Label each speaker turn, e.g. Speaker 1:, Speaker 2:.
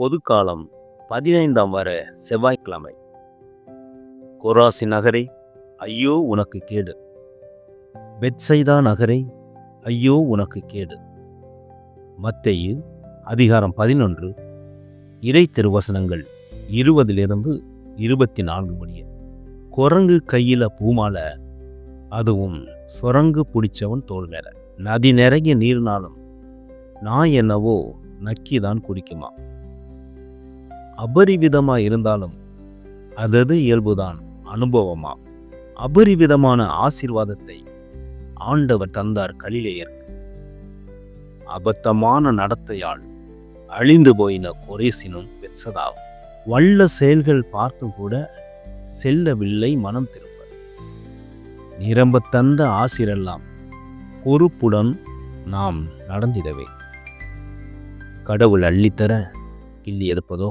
Speaker 1: பொதுக்காலம் பதினைந்தாம் வார செவ்வாய்க்கிழமை. கொராசி நகரே ஐயோ உனக்கு கேடு. பெட்சைதா நகரே ஐயோ உனக்கு கேடு. மத்தையு அதிகாரம் பதினொன்று இறை திருவசனங்கள் இருபதிலிருந்து இருபத்தி நான்கு முடிய. குரங்கு கையில் பூமாலை அதுவும் சுரங்கு பிடிச்சவன் தோல் மேல. நதி நிறைய நீர்னாலும் நான் என்னவோ நக்கிதான் குடிக்குமா. அபரிவிதமாக இருந்தாலும் அதது இயல்புதான் அனுபவமா. அபரிவிதமான ஆசீர்வாதத்தை ஆண்டவர் தந்தார் கலிலேயருக்கு. அபத்தமான நடத்தையால் அழிந்து போயின கொரேசினும் பெற்றதாகும் வல்ல செயல்கள் பார்த்தும் கூட செல்லவில்லை மனம் திரும்ப. நிரம்ப தந்த ஆசிரெல்லாம் பொறுப்புடன் நாம் நடந்திடவே. கடவுள் அள்ளித்தர கிள்ளி எடுப்பதோ?